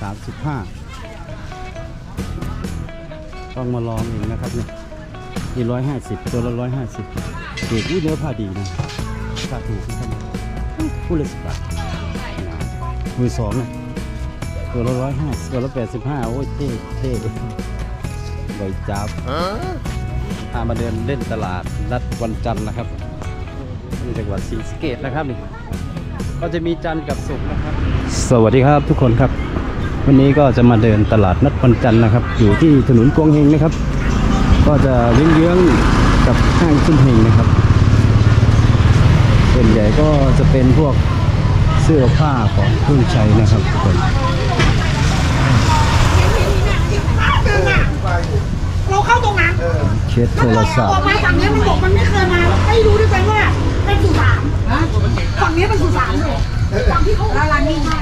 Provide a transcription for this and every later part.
สามสิบห้าต้องมาลองเองนะครับเนี่ยนี่ร้อยห้าสิบตัวละร้อยห้าสิบเด็กนี่เนื้อผ้าดีนะผ้าถูกนะครับผู้ละสิบบาทมือสองนะตัวละร้อยห้าตัวละแปดสิบห้าโอ้ยเท่เท่ใบจับพามาเดินเล่นตลาดนัดวันจันทร์นะครับที่จังหวัดศรีสะเกษนะครับนี่ก็จะมีจันทร์กับศุกร์นะครับ สวัสดีครับทุกคนครับ วันนี้ก็จะมาเดินตลาดนัดวันจันทร์นะครับ อยู่ที่ถนนกวงเฮงนะครับ ก็จะเยื้องๆกับห้างซุ้มเฮงนะครับ ส่วนใหญ่ก็จะเป็นพวกเสื้อผ้าของเครื่องใช้นะครับทุกคนเราเข้าตรงนั้นเคสโทรศัพอท์อกมาฝั่งนี้มันบอกมันไม่เคยมาไม่รู้ด้วยซ้ำว่าเป็นสุสานฝั่งนี้เป็นสุสานเลยฝั่งที่เขาร้านนี้มา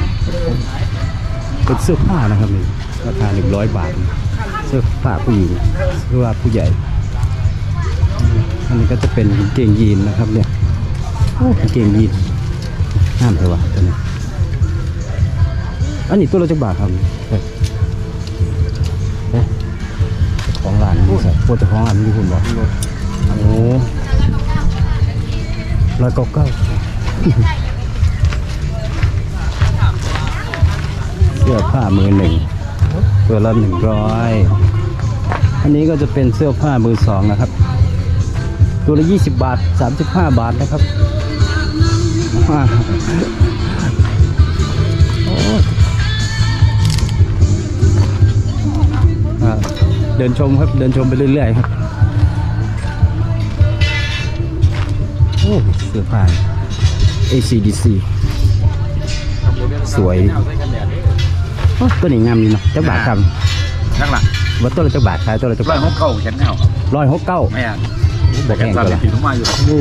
เป็นเสื้อผ้านะครับนี่ราคาหนึ่งร้อยบาท เสื้อผ้าผู้หญิงเสื้อผ้าผู้ใหญ่ อันนี้ก็จะเป็นเกงยีนนะครับเนี่ยโอ้เกงยีนห้ามเลยวะตัวนี้อันนี้ตัวละจักบาทครับเฮ้ยเฮ้ยเจ้าของร้านนี่ส่พวกจ้าของร้านนี่คุณบอกโอ้ร้อยเก้าเก้า สื้อผ้ามือหนึ่งตัวละหนึ่งร้อยอันนี้ก็จะเป็นเสื้อผ้ามือสองนะครับ ตัวละยี่สิบบาทสามสิบห้าบาทนะครับเดินชมครับ เดินชมไปเรื่อยๆครับโอ้เสื้อผ้า ACDC สวย โอ้ตัวนี้งามดีเนาะจักบาทครับนั่งล่ะว่าตัวละจักบาทขายตัวละจักร้อบายทหกเก้าแขนเงาครับร้อยหกเก้า ไม่อ่านบแต่อกแขแห้นงสั่นตัวละผิดลงมาอยู่ครับโอ้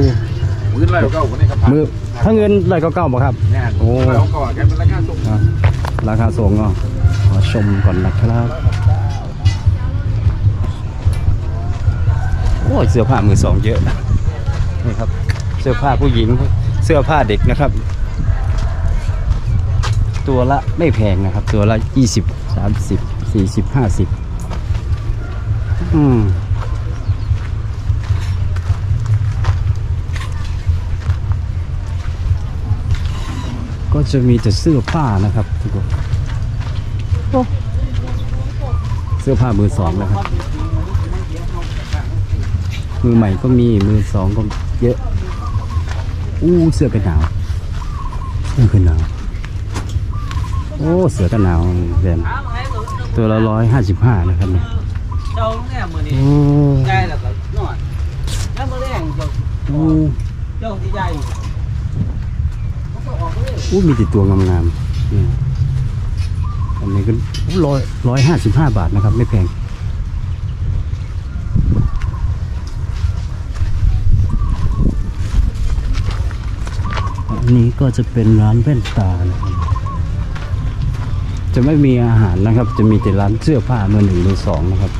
มือร้อยหกเก้าคนนี้ครับมือถ้าเงินร้อยเก้าเก้าบ่ครับ แน่โอ้ ร้อยหกเก้าแขนเป็นราคาสูงอะราคาส่งเนาะขอชมก่อนนะครับโอ้ยเสื้อผ้ามือสองเยอะนะนี่ครับ เสื้อผ้าผู้หญิงเสื้อผ้าเด็กนะครับ ตัวละไม่แพงนะครับ ตัวละยี่สิบสามสิบสี่สิบห้าสิบอืมก็จะมีแต่เสื้อผ้านะครับทุกคนเสื้อผ้ามือสองนะครับ มือใหม่ก็มีมือสองก็เยอะ อู้เสื้อกันหนาวเสื้อกันหนาว โอ้เสือกันหนาวแบนตัวละร้อยห้าสิบห้านะครับเนี่ยเจ้าเนี่ยมือนี้โอ้ใหญ่แล้วก็นอนแล้วมือแรงเจ้าโอ้เจ้าที่ใหญ่อู้มีติดตัวงามๆนี่อันนี้ก็ร้อยร้อยห้าสิบห้าบาทนะครับ ไม่แพงอันนี้ก็จะเป็นร้านแว่นตานะครับ จะไม่มีอาหารนะครับ จะมีแต่ร้านเสื้อผ้ามือหนึ่งมือสองนะครับ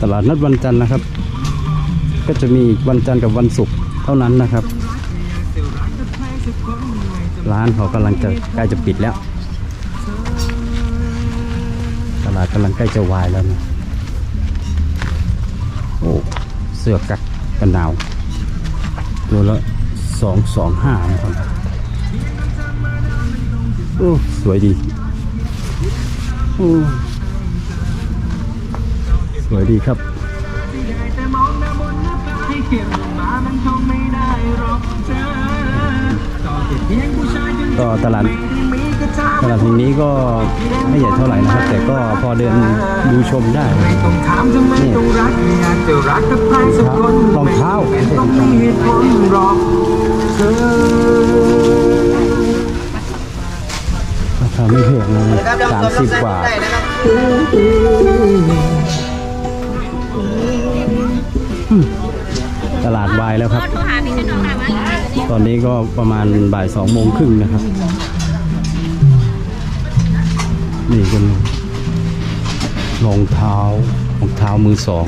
ตลาดนัดวันจันทร์นะครับ ก็จะมีวันจันทร์กับวันศุกร์เท่านั้นนะครับ ร้านเขากำลังจะใกล้จะปิดแล้ว ตลาดกำลังใกล้จะวายแล้วนะโอ้เสื้อกักกันหนาว ตัวละสองสองห้านะครับโอ้สวยดีโอ้สวยดีครับต่อตลาด ตลาดแห่งนี้ก็ไม่ใหญ่เท่าไหร่นะครับ แต่ก็พอเดินดูชมได้ต้องถามทำไมต้องรักอยากจะรักกับใครสักคนรองเท้าต้องมีเหตุผลหรอกเธอราคาไม่แพงนะสามสิบบาทอืมตลาดวายแล้วครับ ตอนนี้ก็ประมาณบ่ายสองโมงครึ่งนะครับ นี่เป็นรองเท้ารองเท้ามือสอง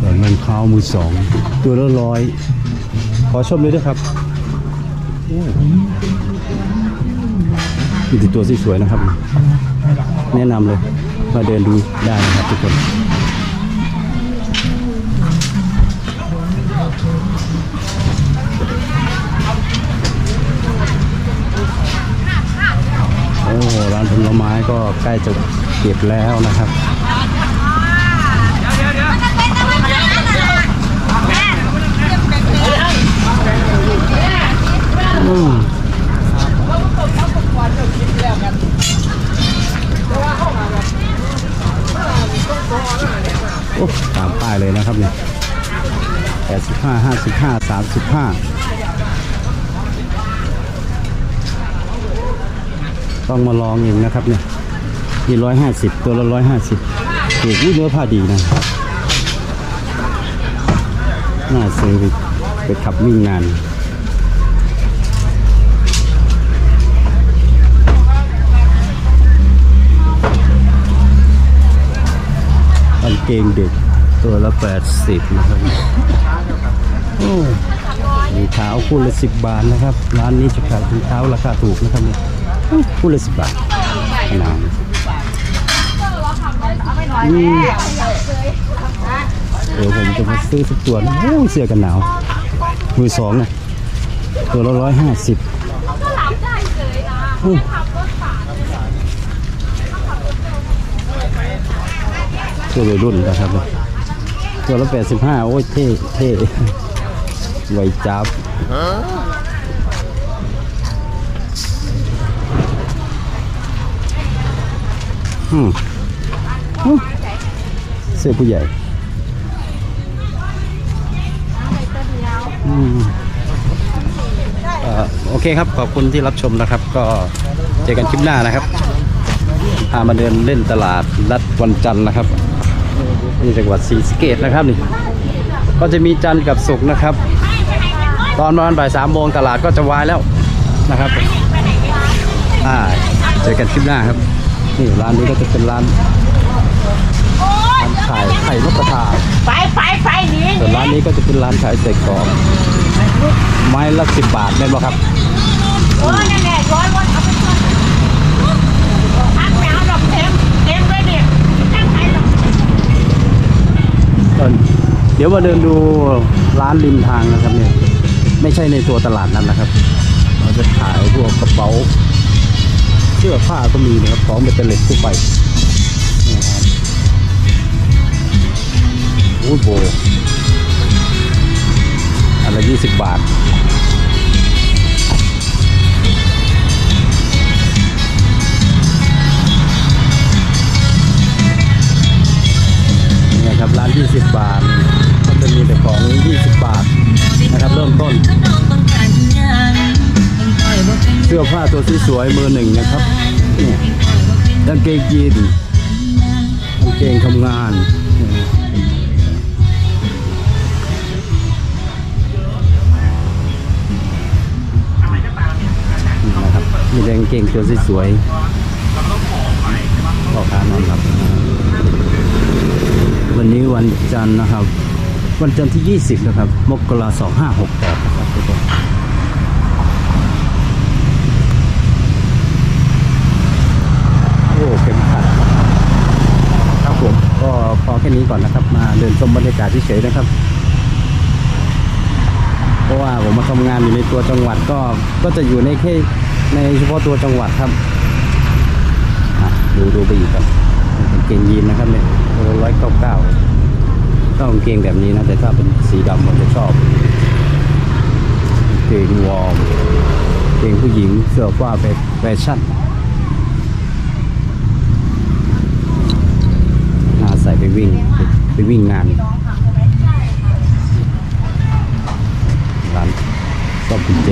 สวยรองเท้ามือสอง ตัวละร้อย ขอชมเลยด้วยครับมีแต่ตัวสวยๆนะครับ แนะนำเลย มาเดินดูได้นะครับทุกคน ใกล้จะเก็บแล้วนะครับอืมโอ้ตามป้ายเลยนะครับเนี่ยแปดสิบห้าห้าสิบห้าสามสิบห้าต้องมาลองเองนะครับเนี่ย นี่ร้อยห้าสิบตัวละร้อยห้าสิบถูกเนื้อผ้าดีนะ น่าซื้อไปไปขับวิ่งงานกางเกงเด็กตัวละ80นะครับรองเท้าคู่ละ10บบาทนะครับ ร้านนี้จะขายรองเท้าราคาถูกนะครับเนี่ยคู่ละ10บบาทขนาด เดี๋ยวผมจะมาซื้อสักตัวนะโอ้เสื้อกันหนาว มือสองนะตัวละร้อยห้าสิบตัววัยรุ่นนะครับ ตัวละแปดสิบห้าโอ้ยเท่เท่ไวจับอืม เสื้อผู้ใหญ่โอเคครับขอบคุณที่รับชมนะครับ ก็เจอกันคลิปหน้านะครับพามาเดินเล่นตลาดนัดวันจันทร์นะครับนี่จังหวัดศรีสะเกดนะครับนี่ ก็จะมีจันทร์กับศุกร์นะครับ ตอนประมาณบ่ายสามโมงตลาดก็จะวายแล้วนะครับอ่าเจอกันคลิปหน้าครับนี่ร้านนี้ก็จะเป็นร้าน ร้านขายไข่นกกระทาไปไปไปหนีส่วนร้านนี้ก็จะเป็นร้านขายใส่กรอบไม้ละสิบบาทแม่นบ่ครับโอ้ยนั่นแหละย้อนวนเอาไปก่อนพักแมวดอกเต็มเต็มเลยเนี่ยตั้งใจหรอกเอิ้นเดี๋ยวมาเดินดูร้านริมทางนะครับเนี่ย ไม่ใช่ในตัวตลาดนั้นนะครับ เราจะขายพวกกระเป๋าเสื้อผ้าก็มีนะครับของเบตเตอร์เล็ตทั่วไป โอ้โหอันละยี่สิบบาท เนี่ยครับร้าน20บบาท ก็จะมีแต่ของ20บบาทนะครับเริ่มต้น เสื้อผ้าตัวสวยๆมือหนึ่งนะครับเนี่ยกางเกงยีนกางเกงทำงาน มีแต่กางเกงตัวสวยพ่อค้านอนหลับ วันนี้วันจันทร์นะครับ วันจันทร์ที่ 20 นะครับ มกราสองห้าหกแปดนะครับทุกคนโอ้เข็มขัดครับผม ก็พอแค่นี้ก่อนนะครับ มาเดินชมบรรยากาศเฉยๆนะครับเพราะว่าผมมาทำงานอยู่ในตัวจังหวัดก็ก็จะอยู่ในแค่ ในเฉพาะตัวจังหวัดครับดูดูไปอีกครับกางเกงยีนนะครับเนี่ยร้อยเก้าเก้าต้องกางเกงแบบนี้นะ แต่ถ้าเป็นสีดำผมจะชอบกางเกงวอร์มกางเกงผู้หญิงเสื้อผ้าแบบแฟชั่นน่าใส่ไปวิ่งไปไปวิ่งงานร้านซ่อมกุญแจ